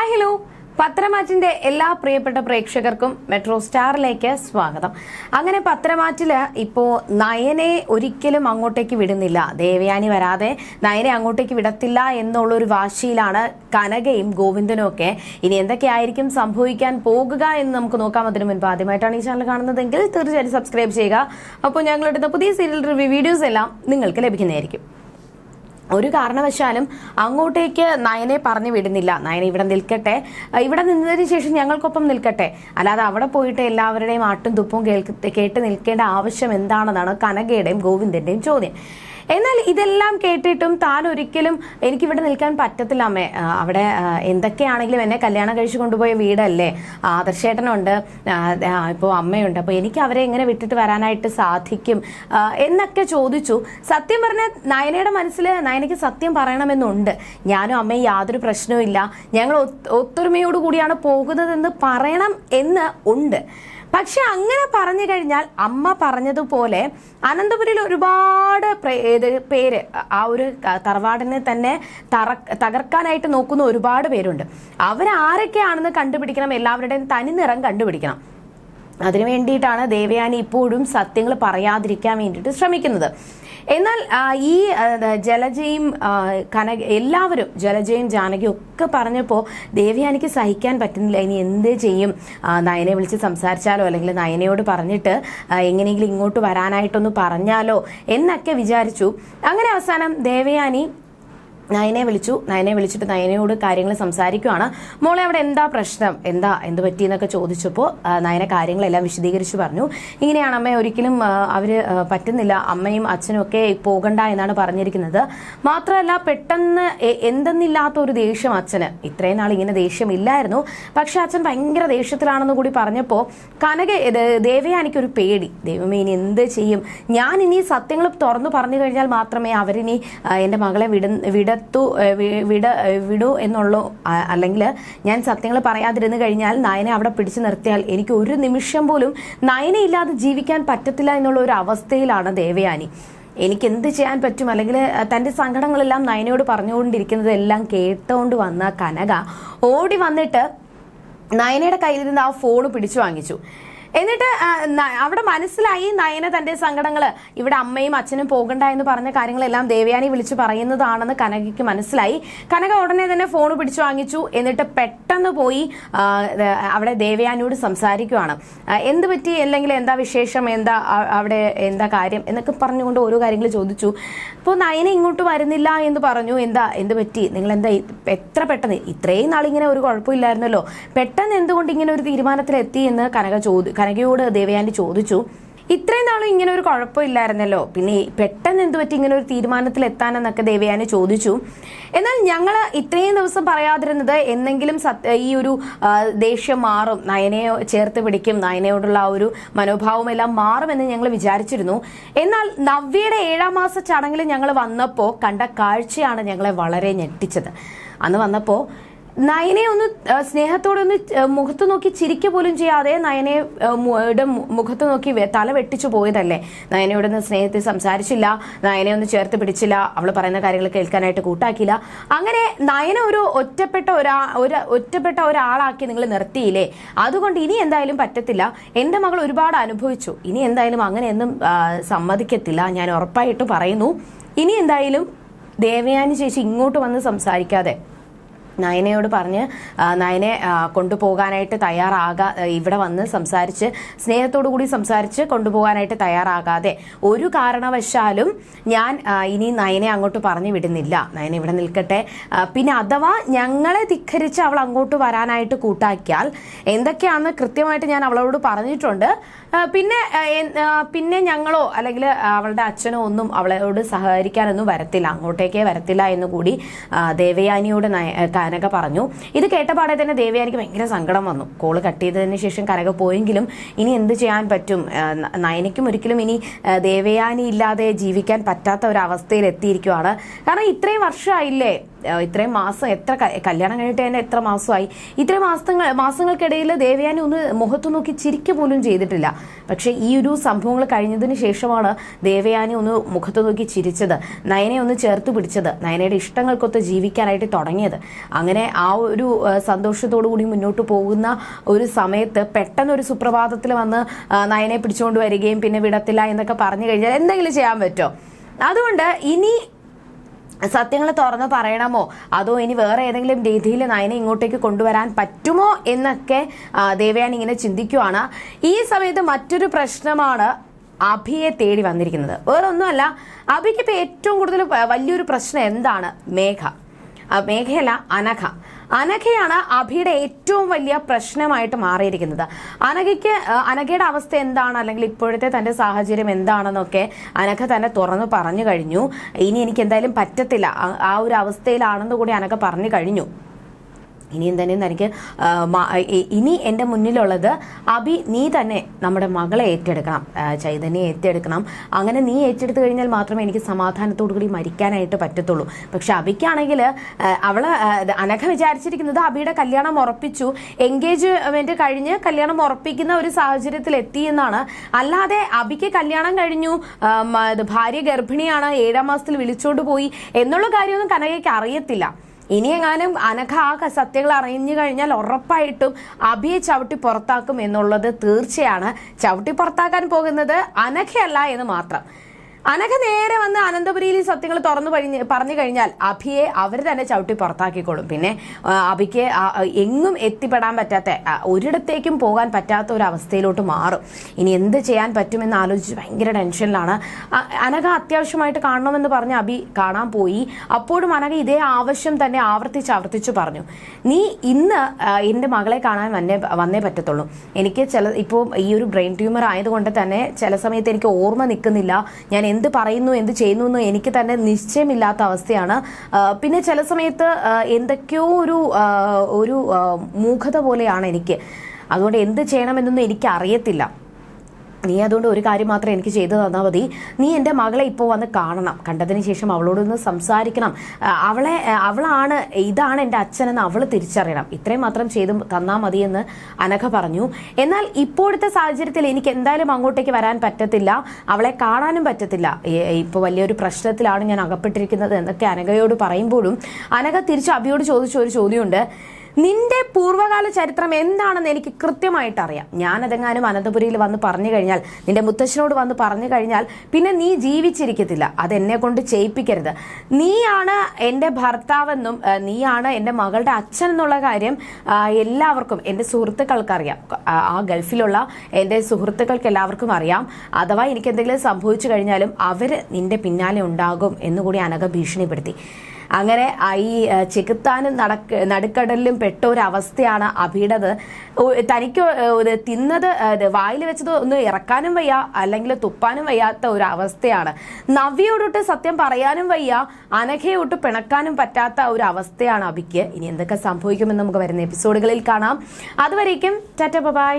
Hi hello പത്രമാറ്റിന്റെ എല്ലാ പ്രിയപ്പെട്ട പ്രേക്ഷകർക്കും മെട്രോ സ്റ്റാറിലേക്ക് സ്വാഗതം. അങ്ങനെ പത്രമാറ്റിൽ ഇപ്പോ നയനെ ഒരിക്കലും അങ്ങോട്ടേക്ക് വിടുന്നില്ല. ദേവയാനി വരാതെ നയനെ അങ്ങോട്ടേക്ക് വിടത്തില്ല എന്നുള്ള ഒരു വാശിയിലാണ് കനകയും ഗോവിന്ദനും ഒക്കെ. ഇനി എന്തൊക്കെയായിരിക്കും സംഭവിക്കാൻ പോകുക എന്ന് നമുക്ക് നോക്കാം. അതിനു മുൻപ് ആദ്യമായിട്ടാണ് ഈ ചാനൽ കാണുന്നതെങ്കിൽ തീർച്ചയായിട്ടും സബ്സ്ക്രൈബ് ചെയ്യുക. അപ്പോൾ ഞങ്ങളിടുന്ന പുതിയ സീരിയൽ റിവ്യൂ വീഡിയോസ് എല്ലാം നിങ്ങൾക്ക് ലഭിക്കുന്നതായിരിക്കും. ഒരു കാരണവശാലും അങ്ങോട്ടേക്ക് നയനെ പറഞ്ഞു വിടുന്നില്ല. നയന ഇവിടെ നിൽക്കട്ടെ. ഇവിടെ നിന്നതിന് ശേഷം ഞങ്ങൾക്കൊപ്പം നിൽക്കട്ടെ. അല്ലാതെ അവിടെ പോയിട്ട് എല്ലാവരുടെയും ആട്ടും തുപ്പും കേൾക്ക് കേട്ട് നിൽക്കേണ്ട ആവശ്യം എന്താണെന്നാണ് കനകയുടെയും ഗോവിന്ദന്റെയും ചോദ്യം. എന്നാൽ ഇതെല്ലാം കേട്ടിട്ടും താൻ ഒരിക്കലും എനിക്കിവിടെ നിൽക്കാൻ പറ്റത്തില്ല അമ്മേ. അവിടെ എന്തൊക്കെയാണെങ്കിലും എന്നെ കല്യാണം കഴിച്ചു കൊണ്ടുപോയ വീടല്ലേ? ആദർശേട്ടനുണ്ട് ഇപ്പോൾ അമ്മയുണ്ട്. അപ്പോൾ എനിക്ക് അവരെ എങ്ങനെ വിട്ടിട്ട് വരാനായിട്ട് സാധിക്കും എന്നൊക്കെ ചോദിച്ചു. സത്യം പറഞ്ഞ നയനയുടെ മനസ്സിൽ നയനയ്ക്ക് സത്യം പറയണമെന്നുണ്ട്. ഞാനും അമ്മയും യാതൊരു പ്രശ്നവും ഞങ്ങൾ ഒത്ത്- ഒത്തൊരുമയോടുകൂടിയാണ് പോകുന്നതെന്ന് പറയണം എന്ന് ഉണ്ട്. പക്ഷെ അങ്ങനെ പറഞ്ഞു കഴിഞ്ഞാൽ അമ്മ പറഞ്ഞതുപോലെ അനന്തപുരിൽ ഒരുപാട് പേര് ആ ഒരു തറവാടിനെ തന്നെ തകർക്കാനായിട്ട് നോക്കുന്ന ഒരുപാട് പേരുണ്ട്. അവരാരൊക്കെയാണെന്ന് കണ്ടുപിടിക്കണം എല്ലാവരുടെയും തനി നിറം കണ്ടുപിടിക്കണം. അതിനു വേണ്ടിയിട്ടാണ് ദേവയാനി ഇപ്പോഴും സത്യങ്ങൾ പറയാതിരിക്കാൻ വേണ്ടിയിട്ട് ശ്രമിക്കുന്നത്. എന്നാൽ ഈ ജലജയും കനക എല്ലാവരും ജലജയും ജാനകിയും ഒക്കെ പറഞ്ഞപ്പോൾ ദേവയാനിക്ക് സഹിക്കാൻ പറ്റുന്നില്ല. ഇനി എന്ത് ചെയ്യും? നയനെ വിളിച്ച് സംസാരിച്ചാലോ? അല്ലെങ്കിൽ നയനയോട് പറഞ്ഞിട്ട് എങ്ങനെയെങ്കിലും ഇങ്ങോട്ട് വരാനായിട്ടൊന്ന് പറഞ്ഞാലോ? എന്നൊക്കെ വിചാരിച്ചു. അങ്ങനെ അവസാനം ദേവയാനി നയനെ വിളിച്ചു. നയനെ വിളിച്ചിട്ട് നയനയോട് കാര്യങ്ങൾ സംസാരിക്കുവാണ്. മോളെ അവിടെ എന്താ പ്രശ്നം? എന്താ എന്ത് പറ്റി എന്നൊക്കെ ചോദിച്ചപ്പോൾ നയനെ കാര്യങ്ങളെല്ലാം വിശദീകരിച്ച് പറഞ്ഞു. ഇങ്ങനെയാണ് അമ്മ ഒരിക്കലും അവർ പറ്റുന്നില്ല. അമ്മയും അച്ഛനും ഒക്കെ പോകണ്ട എന്നാണ് പറഞ്ഞിരിക്കുന്നത്. മാത്രമല്ല പെട്ടെന്ന് എന്തെന്നില്ലാത്ത ഒരു ദേഷ്യം അച്ഛന്. ഇത്രയും നാൾ ഇങ്ങനെ ദേഷ്യമില്ലായിരുന്നു. പക്ഷെ അച്ഛൻ ഭയങ്കര ദേഷ്യത്തിലാണെന്ന് കൂടി പറഞ്ഞപ്പോൾ കനക ദേവയാനിക്കൊരു പേടി. ദൈവമേ ഇനി എന്ത് ചെയ്യും? ഞാൻ ഇനി സത്യങ്ങൾ തുറന്നു പറഞ്ഞു കഴിഞ്ഞാൽ മാത്രമേ അവരിനി എന്റെ മകളെ വിട വിടത്തു വിട വിടൂ എന്നുള്ളൂ അല്ലെങ്കിൽ ഞാൻ സത്യങ്ങൾ പറയാതിരുന്നു കഴിഞ്ഞാൽ നയനെ അവിടെ പിടിച്ചു നിർത്തിയാൽ എനിക്ക് ഒരു നിമിഷം പോലും നയനെ ഇല്ലാതെ ജീവിക്കാൻ പറ്റത്തില്ല എന്നുള്ള ഒരു അവസ്ഥയിലാണ് ദേവയാനി. എനിക്ക് എന്ത് ചെയ്യാൻ പറ്റും? അല്ലെങ്കിൽ തന്റെ സങ്കടങ്ങളെല്ലാം നയനയോട് പറഞ്ഞുകൊണ്ടിരിക്കുന്നത് എല്ലാം കേട്ടുകൊണ്ട് വന്ന കനക ഓടി വന്നിട്ട് നയനയുടെ കയ്യിൽ നിന്ന് ആ ഫോൺ പിടിച്ചു വാങ്ങിച്ചു. എന്നിട്ട് അവിടെ മനസ്സിലായി നയന തന്റെ സങ്കടങ്ങൾ ഇവിടെ അമ്മയും അച്ഛനും പോകണ്ട എന്ന് പറഞ്ഞ കാര്യങ്ങളെല്ലാം ദേവയാനി വിളിച്ചു പറയുന്നതാണെന്ന് കനകയ്ക്ക് മനസ്സിലായി. കനക ഉടനെ തന്നെ ഫോൺ പിടിച്ചു വാങ്ങിച്ചു. എന്നിട്ട് പെട്ടെന്ന് പോയി അവിടെ ദേവയാനിയോട് സംസാരിക്കുവാണ്. എന്ത് പറ്റി? അല്ലെങ്കിൽ എന്താ വിശേഷം? എന്താ അവിടെ എന്താ കാര്യം? എന്നൊക്കെ പറഞ്ഞുകൊണ്ട് ഓരോ കാര്യങ്ങൾ ചോദിച്ചു. അപ്പോൾ നയന ഇങ്ങോട്ട് വരുന്നില്ല എന്ന് പറഞ്ഞു. എന്താ എന്ത് പറ്റി? നിങ്ങൾ എന്താ എത്ര പെട്ടെന്ന്? ഇത്രയും നാളിങ്ങനെ ഒരു കുഴപ്പമില്ലായിരുന്നല്ലോ. പെട്ടെന്ന് എന്തുകൊണ്ട് ഇങ്ങനെ ഒരു തീരുമാനത്തിലെത്തി എന്ന് കനക ചോദി കനകയോട് ദേവയാനി ചോദിച്ചു ഇത്രയും നാളും ഇങ്ങനെ ഒരു കുഴപ്പമില്ലായിരുന്നല്ലോ പിന്നെ പെട്ടെന്ന് എന്ത് പറ്റി ഇങ്ങനെ ഒരു തീരുമാനത്തിൽ എത്താനെന്നൊക്കെ ദേവയാനി ചോദിച്ചു. എന്നാൽ ഞങ്ങൾ ഇത്രയും ദിവസം പറയാതിരുന്നത് എന്തെങ്കിലും ഈ ഒരു ദേഷ്യം മാറും. നയനയെ ചേർത്ത് പിടിക്കും. നയനയോടുള്ള ആ ഒരു മനോഭാവം എല്ലാം മാറുമെന്ന് ഞങ്ങൾ വിചാരിച്ചിരുന്നു. എന്നാൽ നവ്യയുടെ ഏഴാം മാസ ചടങ്ങിൽ ഞങ്ങൾ വന്നപ്പോൾ കണ്ട കാഴ്ചയാണ് ഞങ്ങളെ വളരെ ഞെട്ടിച്ചത്. അന്ന് വന്നപ്പോൾ നയനെ ഒന്ന് സ്നേഹത്തോടെ ഒന്ന് മുഖത്ത് നോക്കി ചിരിക്ക പോലും ചെയ്യാതെ നയനെ മുഖത്ത് നോക്കി തല വെട്ടിച്ചു പോയതല്ലേ? നയനയോട് ഒന്ന് സ്നേഹത്തിൽ സംസാരിച്ചില്ല. നയനെ ഒന്ന് ചേർത്ത് പിടിച്ചില്ല. അവൾ പറയുന്ന കാര്യങ്ങൾ കേൾക്കാനായിട്ട് കൂട്ടാക്കിയില്ല. അങ്ങനെ നയന ഒരു ഒറ്റപ്പെട്ട ഒരാ ഒരു ഒറ്റപ്പെട്ട ഒരാളാക്കി നിങ്ങൾ നിർത്തിയില്ലേ? അതുകൊണ്ട് ഇനി എന്തായാലും പറ്റത്തില്ല. എന്റെ മകൾ ഒരുപാട് അനുഭവിച്ചു. ഇനി എന്തായാലും അങ്ങനെയൊന്നും സമ്മതിക്കത്തില്ല. ഞാൻ ഉറപ്പായിട്ട് പറയുന്നു. ഇനി എന്തായാലും ദേവയാനി ചേച്ചി ഇങ്ങോട്ട് വന്ന് സംസാരിക്കാതെ. നയനയോട് പറഞ്ഞ് നയനെ കൊണ്ടുപോകാനായിട്ട് തയ്യാറാകാ ഇവിടെ വന്ന് സംസാരിച്ച് സ്നേഹത്തോടു കൂടി സംസാരിച്ച് കൊണ്ടുപോകാനായിട്ട് തയ്യാറാകാതെ ഒരു കാരണവശാലും ഞാൻ ഇനി നയനെ അങ്ങോട്ട് പറഞ്ഞു വിടുന്നില്ല. നയന ഇവിടെ നിൽക്കട്ടെ. പിന്നെ അഥവാ ഞങ്ങളെ ധിക്കരിച്ച് അവൾ അങ്ങോട്ട് വരാനായിട്ട് കൂട്ടാക്കിയാൽ എന്തൊക്കെയാണെന്ന് കൃത്യമായിട്ട് ഞാൻ അവളോട് പറഞ്ഞിട്ടുണ്ട്. പിന്നെ പിന്നെ ഞങ്ങളോ അല്ലെങ്കിൽ അവളുടെ അച്ഛനോ ഒന്നും അവളോട് സഹകരിക്കാനൊന്നും വരത്തില്ല. അങ്ങോട്ടേക്കേ വരത്തില്ല എന്ന് കൂടി ദേവയാനിയോട് നയ- കനക പറഞ്ഞു. ഇത് കേട്ടപാടെ തന്നെ ദേവയാനിക്ക് ഭയങ്കര സങ്കടം വന്നു. കോൾ കട്ട് ചെയ്തതിന് ശേഷം കനക പോയെങ്കിലും ഇനി എന്ത് ചെയ്യാൻ പറ്റും? നയനയ്ക്കും ഒരിക്കലും ഇനി ദേവയാനി ഇല്ലാതെ ജീവിക്കാൻ പറ്റാത്ത ഒരു അവസ്ഥയിൽ എത്തിയിരിക്കുവാണ് കാരണം ഇത്രയും വർഷമായില്ലേ ഇത്രയും മാസം എത്ര കല്യാണം കഴിഞ്ഞിട്ട് തന്നെ എത്ര മാസമായി? ഇത്രയും മാസങ്ങൾ മാസങ്ങൾക്കിടയിൽ ദേവയാനി ഒന്ന് മുഖത്ത് നോക്കി ചിരിക്ക പോലും ചെയ്തിട്ടില്ല. പക്ഷേ ഈ ഒരു സംഭവങ്ങൾ കഴിഞ്ഞതിന് ശേഷമാണ് ദേവയാനി ഒന്ന് മുഖത്ത് നോക്കി ചിരിച്ചത് നയനെ ഒന്ന് ചേർത്ത് പിടിച്ചത് നയനയുടെ ഇഷ്ടങ്ങൾക്കൊത്ത് ജീവിക്കാനായിട്ട് തുടങ്ങിയത്. അങ്ങനെ ആ ഒരു സന്തോഷത്തോടു കൂടി മുന്നോട്ട് പോകുന്ന ഒരു സമയത്ത് പെട്ടെന്ന് ഒരു സുപ്രഭാതത്തിൽ വന്ന് നയനെ പിടിച്ചുകൊണ്ട് വരികയും പിന്നെ വിടത്തില്ല എന്നൊക്കെ പറഞ്ഞു കഴിഞ്ഞാൽ എന്തെങ്കിലും ചെയ്യാൻ പറ്റുമോ? അതുകൊണ്ട് ഇനി സത്യങ്ങൾ തുറന്ന് പറയണമോ? അതോ ഇനി വേറെ ഏതെങ്കിലും രീതിയിൽ നയനെ ഇങ്ങോട്ടേക്ക് കൊണ്ടുവരാൻ പറ്റുമോ എന്നൊക്കെ ദേവയാനി ഇങ്ങനെ ചിന്തിക്കുവാണ്. ഈ സമയത്ത് മറ്റൊരു പ്രശ്നമാണ് അഭിയെ തേടി വന്നിരിക്കുന്നത്. വേറെ ഒന്നുമല്ല അഭിക്ക് ഇപ്പോൾ ഏറ്റവും കൂടുതൽ വലിയൊരു പ്രശ്നം എന്താണ്? മേഘ. മേഘയല്ല അനഘ. അനഘയാണ് അഭിയുടെ ഏറ്റവും വലിയ പ്രശ്നമായിട്ട് മാറിയിരിക്കുന്നത്. അനഘയ്ക്ക് അനഘയുടെ അവസ്ഥ എന്താണ്? അല്ലെങ്കിൽ ഇപ്പോഴത്തെ തന്റെ സാഹചര്യം എന്താണെന്നൊക്കെ അനഘ തന്നെ തുറന്നു പറഞ്ഞു കഴിഞ്ഞു. ഇനി എനിക്ക് എന്തായാലും പറ്റത്തില്ല. ആ ഒരു അവസ്ഥയിലാണെന്ന് കൂടി അനഘ പറഞ്ഞു കഴിഞ്ഞു. ഇനിയും തന്നെ ഇ- ഇനി എന്റെ മുന്നിലുള്ളത് അഭി നീ തന്നെ നമ്മുടെ മകളെ ഏറ്റെടുക്കണം ചൈതന്യെ ഏറ്റെടുക്കണം. അങ്ങനെ നീ ഏറ്റെടുത്തു കഴിഞ്ഞാൽ മാത്രമേ എനിക്ക് സമാധാനത്തോടു കൂടി മരിക്കാനായിട്ട് പറ്റത്തുള്ളൂ. പക്ഷെ അഭിക്കാണെങ്കിൽ അവൾ അനഘ വിചാരിച്ചിരിക്കുന്നത് അഭിയുടെ കല്യാണം ഉറപ്പിച്ചു. എൻഗേജ്മെന്റ് കഴിഞ്ഞ് കല്യാണം ഉറപ്പിക്കുന്ന ഒരു സാഹചര്യത്തിൽ എത്തി എന്നാണ്. അല്ലാതെ അഭിക്ക് കല്യാണം കഴിഞ്ഞു ഭാര്യ ഗർഭിണിയാണ് ഏഴാം മാസത്തിൽ വിളിച്ചോണ്ട് പോയി. എന്നുള്ള കാര്യമൊന്നും കനകയ്ക്ക് അറിയത്തില്ല. ഇനി എങ്ങാനും അനഘ ആ സത്യങ്ങൾ അറിഞ്ഞു കഴിഞ്ഞാൽ ഉറപ്പായിട്ടും അഭിയെ ചവിട്ടി പുറത്താക്കും എന്നുള്ളത് തീർച്ചയാണ്. ചവിട്ടി പുറത്താക്കാൻ പോകുന്നത് അനഘയല്ല എന്ന് മാത്രം. അനഘ നേരെ വന്ന് അനന്തപുരിയിൽ സത്യങ്ങൾ തുറന്നു കഴിഞ്ഞ് പറഞ്ഞു കഴിഞ്ഞാൽ അഭിയെ അവർ തന്നെ ചവിട്ടി പുറത്താക്കിക്കോളും. പിന്നെ അഭിക്ക് എങ്ങും എത്തിപ്പെടാൻ പറ്റാത്ത ഒരിടത്തേക്കും പോകാൻ പറ്റാത്ത ഒരു അവസ്ഥയിലോട്ട് മാറും. ഇനി എന്ത് ചെയ്യാൻ പറ്റുമെന്ന് ആലോചിച്ച് ഭയങ്കര ടെൻഷനിലാണ്. അനഘ അത്യാവശ്യമായിട്ട് കാണണമെന്ന് പറഞ്ഞ് അഭി കാണാൻ പോയി. അപ്പോഴും അനഘ ഇതേ ആവശ്യം തന്നെ ആവർത്തിച്ച് ആവർത്തിച്ച് പറഞ്ഞു. നീ ഇന്ന് എന്റെ മകളെ കാണാൻ വന്നേ വന്നേ പറ്റത്തുള്ളൂ. എനിക്ക് ചില ഇപ്പോൾ ഈ ഒരു ബ്രെയിൻ ട്യൂമർ ആയതുകൊണ്ട് തന്നെ ചില സമയത്ത് എനിക്ക് ഓർമ്മ നിൽക്കുന്നില്ല. ഞാൻ എന്ത് പറയുന്നു എന്ത് ചെയ്യുന്നു എന്ന് എനിക്ക് തന്നെ നിശ്ചയമില്ലാത്ത അവസ്ഥയാണ്. പിന്നെ ചില സമയത്ത് എന്തൊക്കെയോ ഒരു ഒരു മൂഖത പോലെയാണ് എനിക്ക്. അതുകൊണ്ട് എന്ത് ചെയ്യണമെന്നൊന്നും എനിക്ക് അറിയത്തില്ല നീ അതുകൊണ്ട് ഒരു കാര്യം മാത്രമേ എനിക്ക് ചെയ്തു തന്നാൽ മതി. നീ എന്റെ മകളെ ഇപ്പോൾ വന്ന് കാണണം. കണ്ടതിന് ശേഷം അവളോടൊന്ന് സംസാരിക്കണം. അവളെ അവളാണ് ഇതാണ് എന്റെ അച്ഛനെന്ന് അവൾ തിരിച്ചറിയണം. ഇത്രയും മാത്രം ചെയ്ത് തന്നാൽ മതി എന്ന് അനഘ പറഞ്ഞു. എന്നാൽ ഇപ്പോഴത്തെ സാഹചര്യത്തിൽ എനിക്ക് എന്തായാലും അങ്ങോട്ടേക്ക് വരാൻ പറ്റത്തില്ല. അവളെ കാണാനും പറ്റത്തില്ല. ഇപ്പോൾ വലിയൊരു പ്രശ്നത്തിലാണ് ഞാൻ അകപ്പെട്ടിരിക്കുന്നത് എന്നൊക്കെ അനഘയോട് പറയുമ്പോഴും അനഘ തിരിച്ച് അഭിയോട് ചോദിച്ച ഒരു ചോദ്യമുണ്ട്. നിന്റെ പൂർവകാല ചരിത്രം എന്താണെന്ന് എനിക്ക് കൃത്യമായിട്ട് അറിയാം ഞാൻ ഞാനതെങ്ങാനും അനന്തപുരിയിൽ വന്ന് പറഞ്ഞു കഴിഞ്ഞാൽ നിന്റെ മുത്തശ്ശനോട് വന്ന് പറഞ്ഞു കഴിഞ്ഞാൽ പിന്നെ നീ ജീവിച്ചിരിക്കത്തില്ല. അത് എന്നെ കൊണ്ട് ചെയ്യിപ്പിക്കരുത്. നീയാണ് എന്റെ ഭർത്താവെന്നും നീയാണ് എന്റെ മകളുടെ അച്ഛൻ എന്നുള്ള കാര്യം എല്ലാവർക്കും എന്റെ സുഹൃത്തുക്കൾക്ക് അറിയാം. ആ, ആ ഗൾഫിലുള്ള എന്റെ സുഹൃത്തുക്കൾക്ക് എല്ലാവർക്കും അറിയാം. അഥവാ എനിക്ക് എന്തെങ്കിലും സംഭവിച്ചു കഴിഞ്ഞാലും അവർ നിന്റെ പിന്നാലെ ഉണ്ടാകും എന്നുകൂടി അനഘ ഭീഷണിപ്പെടുത്തി അങ്ങനെ ഈ ചെകുത്താനും നടക്ക നടുക്കടലിലും പെട്ട ഒരു അവസ്ഥയാണ് അഭിയുടേത് തനിക്ക് തിന്നത് വായിൽ വെച്ചത് ഒന്ന് ഇറക്കാനും വയ്യ അല്ലെങ്കിൽ തുപ്പാനും വയ്യാത്ത ഒരു അവസ്ഥയാണ് നവ്യയോടൊട്ട് സത്യം പറയാനും വയ്യ അനഘയോട്ട് പിണക്കാനും പറ്റാത്ത ഒരു അവസ്ഥയാണ് അഭിക്ക് ഇനി എന്തൊക്കെ സംഭവിക്കുമെന്ന് നമുക്ക് വരുന്ന എപ്പിസോഡുകളിൽ കാണാം. അതുവരേക്കും ടാറ്റ ബൈ